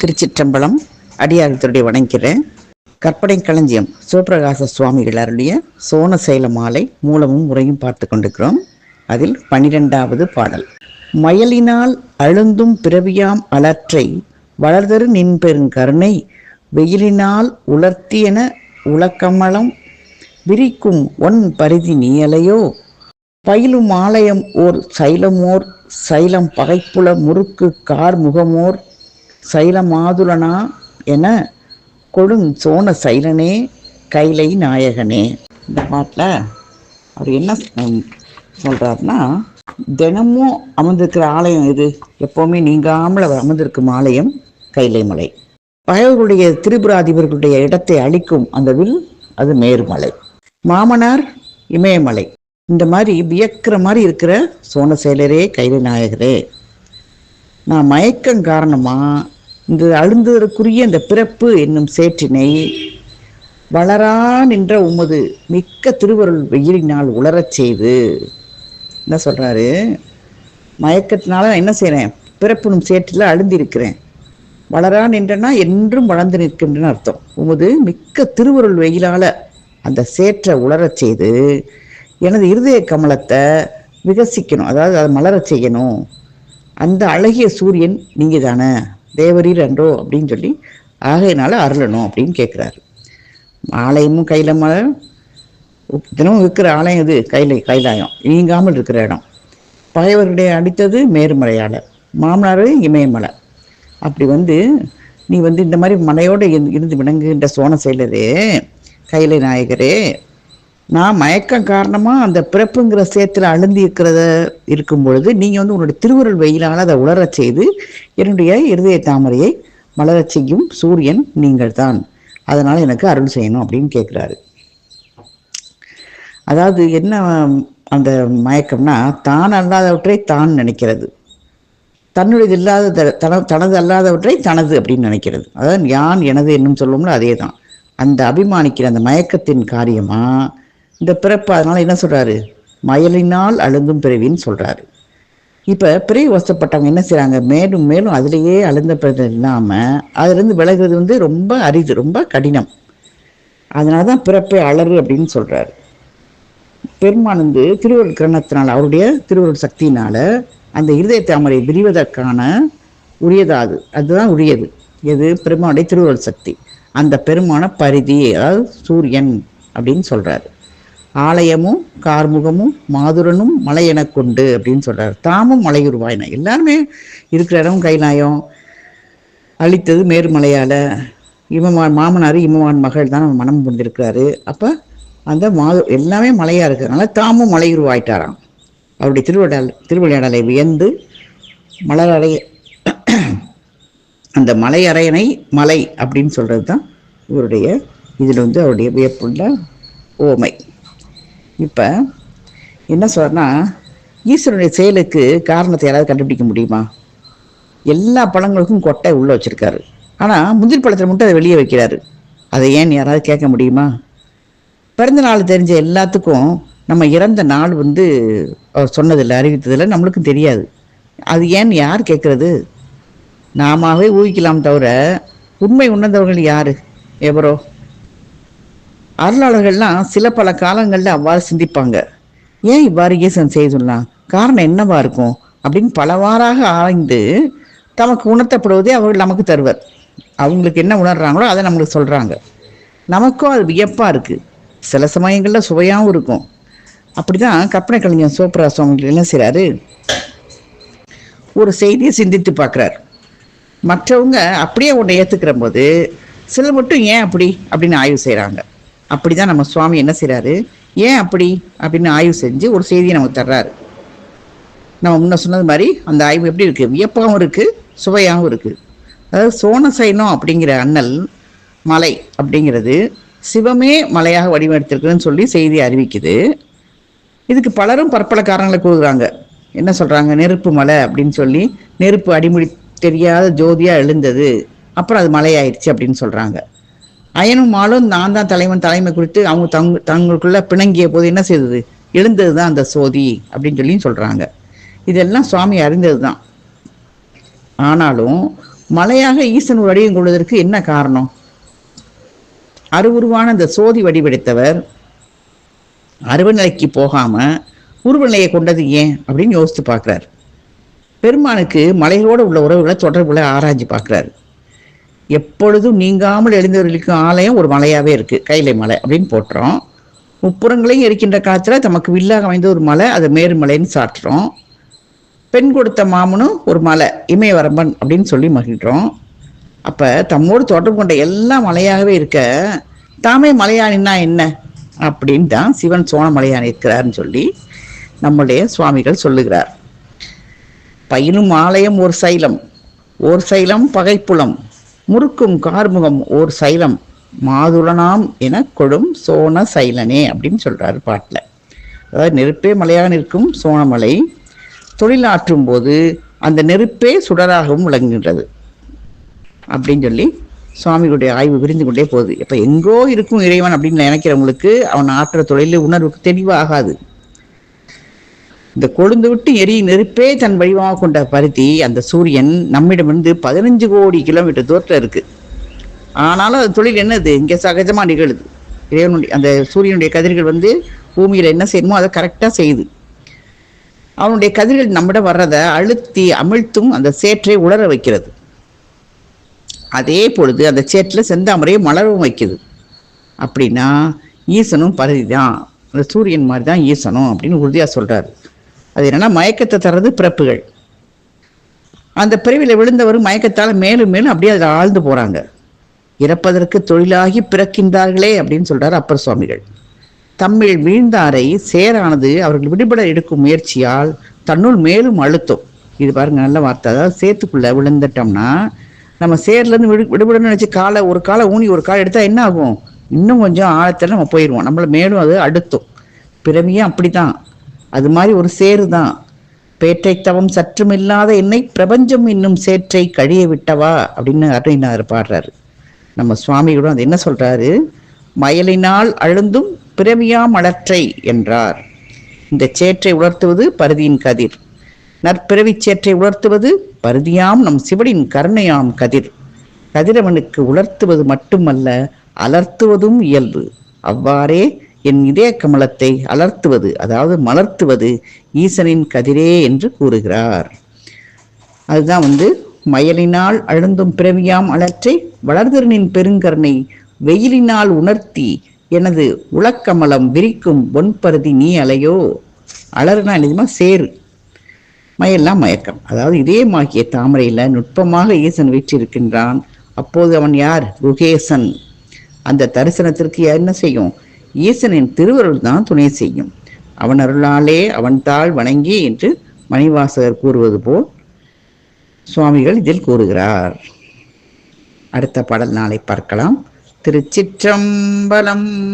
திருச்சிற்றம்பலம் அடியாரத்துடைய வணங்கிறேன் கற்பனை களஞ்சியம் சிவபிரகாச சுவாமிகள் அருளிய சோனசைல மாலை மூலமும் முறையும் பார்த்து கொண்டிருக்கிறோம். அதில் பனிரெண்டாவது பாடல். மயலினால் அழுந்தும் பிறவியாம் அலற்றை வளர்தரு நின் பெருங்கருணை வெயிலினால் உலர்த்தியன உலக்கமலம் விரிக்கும் ஒன் பரிதி நீயலையோ? பயிலும் ஆலயம் ஓர் சைலமோர் சைலம் பகைப்புல முறுக்கு கார் முகமோர் சைல மாதுலனா என கொடுங் சோன சைலனே கைலை நாயகனே. இந்த பாட்டில் அவர் என்ன சொல்கிறாருன்னா தினமும் அமர்ந்திருக்கிற ஆலயம் இது எப்போவுமே நீங்காமல் அவர் அமர்ந்திருக்கும் ஆலயம் கைலை மலை. பகைவர்களுடைய திரிபுராதிபர்களுடைய இடத்தை அழிக்கும் அந்த வில் அது மேருமலை. மாமனார் இமயமலை. இந்த மாதிரி வியக்கிற மாதிரி இருக்கிற சோனசேலரே கைலை நாயகரே. நான் மயக்கம் காரணமாக இந்த அழுந்ததற்குரிய இந்த பிறப்பு என்னும் சேற்றினை வளரா நின்ற உமது மிக்க திருவருள் வெயிலினால் உளரச் செய்து. என்ன சொல்கிறாரு மயக்கத்தினால நான் என்ன செய்கிறேன் பிறப்புனும் சேற்றில் அழுந்திருக்கிறேன். வளரா நின்றனா என்றும் வளர்ந்து நிற்கின்றன அர்த்தம். உமது மிக்க திருவருள் வெயிலால் அந்த சேற்றை உளரச் செய்து எனது இருதய கமலத்தை விகசிக்கணும். அதாவது அதை மலரச் செய்யணும். அந்த அழகிய சூரியன் நீங்கள் தானே தேவரீர் அன்றோ? அப்படின்னு சொல்லி ஆகையினால அருளணும் அப்படின்னு கேட்குறாரு ஆலயமும் கையில் மலை தினமும் இருக்கிற ஆலயம் இது கைலை கைலாயம். நீங்காமல் இருக்கிற இடம். பகைவர்களுடைய அடித்தது மேருமலையால். மாமனார் இமயமலை அப்படி வந்து நீ வந்து இந்த மாதிரி மலையோடு இருந்து விளங்குகின்ற சோன செயலரே கைலை நாயகரே நான் மயக்கம் காரணமாக அந்த பிறப்புங்கிற சேத்துல அழுந்தி இருக்கிறத இருக்கும் பொழுது நீங்கள் வந்து உன்னுடைய திருவுருள் வெயிலால் அதை உலரச் செய்து என்னுடைய இருதய தாமரையை மலரச் செய்யும் சூரியன் நீங்கள் தான் அதனால் எனக்கு அருள் செய்யணும் அப்படின்னு கேட்குறாரு அதாவது என்ன அந்த மயக்கம்னா தான் அல்லாதவற்றை தான் நினைக்கிறது. தன்னுடையது இல்லாத தன தனது அல்லாதவற்றை தனது அப்படின்னு நினைக்கிறது. அதாவது யான் எனது என்னும் சொல்லுவோம்ல அதே தான் அந்த அபிமானிக்கிற அந்த மயக்கத்தின் காரியமாக இந்த பிறப்பு அதனால் என்ன சொல்கிறாரு மயலினால் அழுந்தும் பிறவின்னு சொல்கிறாரு இப்போ பிறவி வசப்பட்டவங்க என்ன செய்கிறாங்க மேலும் மேலும் அதிலேயே அழுந்த பிறகு இல்லாமல் அதுலேருந்து விலகிறது வந்து ரொம்ப அரிது ரொம்ப கடினம். அதனால தான் பிறப்பை அலறு அப்படின்னு சொல்கிறாரு பெருமான் வந்து திருவருள் கிரணத்தினால் அவருடைய திருவருள் சக்தியினால் அந்த இருதய தாமரை விரிவதற்கான உரியதாது அதுதான் உரியது. எது? பெருமானுடைய திருவருள் சக்தி. அந்த பெருமான பரிதி அதாவது சூரியன் அப்படின்னு சொல்கிறாரு ஆலயமும் கார்முகமும் மாதுரனும் மலை எனக் கொண்டு அப்படின்னு சொல்றாரு. தாமும் மலையுருவாயின எல்லாருமே இருக்கிற இடம் கைலாயம். அழித்தது மேருமலையால இமமான் மாமனார் இமமான் மகள் தான் மனம் கொண்டிருக்கிறாரு அப்ப அந்த மாது எல்லாமே மலையா இருக்கிறதுனால தாமும் மலையுருவாயிட்டாராம் அவருடைய திருவிழா திருவிளையாடலை வியந்து மலரடைய அந்த மலையறையனை மலை அப்படின்னு சொல்றது தான் இவருடைய இதில் வந்து அவருடைய வியப்புள்ள ஓமை. இப்போ என்ன சொல்றேன்னா ஈஸ்வரனுடைய செயலுக்கு காரணத்தை யாராவது கண்டுபிடிக்க முடியுமா? எல்லா பழங்களுக்கும் கொட்டை உள்ளே வச்சுருக்காரு. ஆனால் முந்திரி பழத்தில் மட்டும் அதை வெளியே வைக்கிறாரு. அதை ஏன் யாராவது கேட்க முடியுமா? பிறந்த நாள் தெரிஞ்ச எல்லாத்துக்கும் நம்ம இறந்த நாள் வந்து அவர் சொன்னதில்லை அறிவித்ததில்லை நம்மளுக்கும் தெரியாது. அது ஏன் யார் கேட்குறது? நாமவே ஊகிக்கலாம் தவிர உண்மை உணர்ந்தவர்கள் யார்? எவரோ? அருளாளர்கள்லாம் சில பல காலங்களில் அவ்வாறு சிந்திப்பாங்க. ஏன் இவ்வாறு ஈசன் செய்துள்ளான் காரணம் என்னவா இருக்கும்? அப்படின்னு பலவாறாக ஆய்ந்து தமக்கு உணர்த்தப்படுவதே அவர்கள் நமக்கு தருவர். அவங்களுக்கு என்ன உணர்றாங்களோ அதை நம்மளுக்கு சொல்கிறாங்க நமக்கும் அது வியப்பாக இருக்குது சில சமயங்களில் சுவையாகவும் இருக்கும். அப்படி தான் கற்பனை கலைஞர் சோப்ரா சுவாமி என்ன செய்கிறாரு ஒரு செய்தியை சிந்தித்து பார்க்குறார். மற்றவங்க அப்படியே உன்னை ஏற்றுக்கிற போது சிலர் மட்டும் ஏன் அப்படி? அப்படின்னு ஆய்வு செய்கிறாங்க அப்படி தான் நம்ம சுவாமி என்ன செய்கிறாரு ஏன் அப்படி? அப்படின்னு ஆய்வு செஞ்சு ஒரு செய்தியை நமக்கு தர்றாரு. நம்ம முன்ன சொன்னது மாதிரி அந்த ஆய்வு எப்படி இருக்குது வியப்பாகவும் இருக்குது சுவையாகவும் இருக்குது அதாவது சோனசைனம் அப்படிங்கிற அண்ணல் மலை அப்படிங்கிறது சிவமே மலையாக வடிவெடுத்திருக்குன்னு சொல்லி செய்தி அறிவிக்குது. இதுக்கு பலரும் பற்பல காரணங்களை கூறுகிறாங்க. என்ன சொல்றாங்க? நெருப்பு மலை அப்படின்னு சொல்லி நெருப்பு அடிமுடி தெரியாத ஜோதியா எழுந்தது. அப்புறம் அது மலையாயிடுச்சு அப்படின்னு சொல்றாங்க. அயனும் மாலும் நான் தான் தலைவன் தலைமை குறித்து அவங்க தங் தங்களுக்குள்ள பிணங்கிய போது என்ன செய்தது? எழுந்தது தான் அந்த சோதி அப்படின்னு சொல்லி சொல்றாங்க. இதெல்லாம் சுவாமி அறிந்தது தான் ஆனாலும் மலையாக ஈசன் ஒரு வடிவம் கொள்வதற்கு என்ன காரணம்? அருவுருவான அந்த சோதி வடிவெடுத்தவர் அருவநிலைக்கு போகாம உருவநிலையை கொண்டது ஏன் அப்படின்னு யோசித்து பார்க்குறாரு. பெருமானுக்கு மலைகளோடு உள்ள உறவுகளை தொடர்புகளை ஆராய்ஞ்சு பார்க்குறாரு. எப்பொழுதும் நீங்காமல் எழுந்தவர்களுக்கும் ஆலயம் ஒரு மலையாகவே இருக்குது கைலை மலை அப்படின்னு போட்டுறோம். முப்புறங்களையும் இருக்கின்ற காலத்தில் தமக்கு வில்லாக அமைந்த ஒரு மலை அது மேருமலைன்னு சாட்டுறோம் பெண் கொடுத்த மாமனும் ஒரு மலை இமயவரம்பன் அப்படின்னு சொல்லி மகிழ்கிறோம். அப்போ தம்மோடு தொடர்பு கொண்ட எல்லா மலையாகவே இருக்க தாமே மலையானின்னா என்ன? அப்படின்னு தான் சிவன் சோழமலையான் இருக்கிறார்னு சொல்லி நம்முடைய சுவாமிகள் சொல்லுகிறார். பயிலும் ஆலயம் ஒரு சைலம் ஒரு சைலம் பகைப்புலம். முறுக்கும் கார்முகம் ஓர் சைலம். மாதுளனாம் என கொடும் சோன சைலனே அப்படின்னு சொல்கிறாரு பாட்டில். அதாவது நெருப்பே மலையாக நிற்கும் சோனமலை தொழிலாற்றும் போது அந்த நெருப்பே சுடராகவும் விளங்குகின்றது அப்படின்னு சொல்லி சுவாமிகளுடைய ஆய்வு விரிந்து கொண்டே போகுது. இப்போ எங்கோ இருக்கும் இறைவன் அப்படின்னு நினைக்கிறவங்களுக்கு அவன் ஆற்ற தொழில் உணர்வுக்கு தெளிவாகாது. இந்த கொழுந்து விட்டு எரியும் நெருப்பே தன் வடிவமாக கொண்ட பருத்தி அந்த சூரியன் நம்மிடமிருந்து பதினஞ்சு கோடி கிலோமீட்டர் தூரத்தில் இருக்கு. ஆனாலும் அது தொழில் என்னது? இங்கே சகஜமாக நிகழுது. இறைவனுடைய அந்த சூரியனுடைய கதிர்கள் வந்து பூமியில் என்ன செய்யணுமோ அதை கரெக்டாக செய்யுது. அவனுடைய கதிர்கள் நம்மிடம் வர்றதை அழுத்தி அமிழ்த்தும் அந்த சேற்றை உலர வைக்கிறது. அதே பொழுது அந்த சேற்றில் செந்தாமரையை மலரவும் வைக்குது. அப்படின்னா ஈசனும் பருதி தான் அந்த சூரியன் மாதிரி தான் ஈசனும் அப்படின்னு உறுதியாக சொல்கிறாரு அது என்னென்னா மயக்கத்தை தர்றது பிறப்புகள். அந்த பிறவியில் விழுந்தவர் மயக்கத்தால் மேலும் மேலும் அப்படியே அதில் ஆழ்ந்து போகிறாங்க இறப்பதற்கு தொழிலாகி பிறக்கின்றார்களே அப்படின்னு சொல்கிறார் அப்பர் சுவாமிகள். தம்மில் வீழ்ந்தாரை சேரானது அவர்கள் விடுபட எடுக்கும் முயற்சியால் தன்னுள் மேலும் அழுத்தம். இது பாருங்க நல்ல வார்த்தை. அதாவது சேத்துக்குள்ளே விழுந்துட்டோம்னா நம்ம சேர்லேருந்து விடு விடுபடணும்னு நினச்சி காலை ஒரு காலை ஊனி ஒரு காலை எடுத்தால் என்ன ஆகும்? இன்னும் கொஞ்சம் ஆழத்தில் நம்ம போயிடுவோம் நம்மளை மேலும் அது அடுத்தும் பிறவியும் அப்படிதான் அது மாதிரி ஒரு சேரு தான் பேற்றை தவம் சற்றும் இல்லாத என்னை பிரபஞ்சம் இன்னும் சேற்றை கழிய விட்டவா? அப்படின்னு அருணினார் பாடுறாரு. நம்ம சுவாமிகளும் அது என்ன சொல்றாரு? மயலினால் அழுந்தும் பிறவியாம் அலற்றை என்றார். இந்த சேற்றை உலர்த்துவது பருதியின் கதிர். நற்பிறவிச் சேற்றை உலர்த்துவது பருதியாம் நம் சிவனின் கருணையாம் கதிர். கதிரவனுக்கு உலர்த்துவது மட்டுமல்ல அலர்த்துவதும் இயல்பு. அவ்வாறே என் இதய கமலத்தை அலர்த்துவது அதாவது மலர்த்துவது ஈசனின் கதிரே என்று கூறுகிறார். அதுதான் வந்து மயலினால் அழுந்தும் பிறவியாம் அலற்றை வளர்திறனின் பெருங்கருணை வெயிலினால் உணர்த்தி எனது உளக்கமலம் விரிக்கும் பொன்பருதி நீ அலையோ? அலறுனா நிஜமா சேரு மயெல்லாம் மயக்கம். அதாவது இதயமாகிய தாமரையில் நுட்பமாக ஈசன் வீற்றிருக்கின்றான். அப்போது அவன் யார்? குகேசன். அந்த தரிசனத்திற்கு என்ன செய்யும்? ஈசனின் திருவருள் தான் துணை செய்யும். அவன் அருளாலே அவன் தாள் வணங்கி என்று மணிவாசகர் கூறுவது போல் சுவாமிகள் இதில் கூறுகிறார். அடுத்த பாடல் நாளை பார்க்கலாம். திருச்சிற்றம்பலம்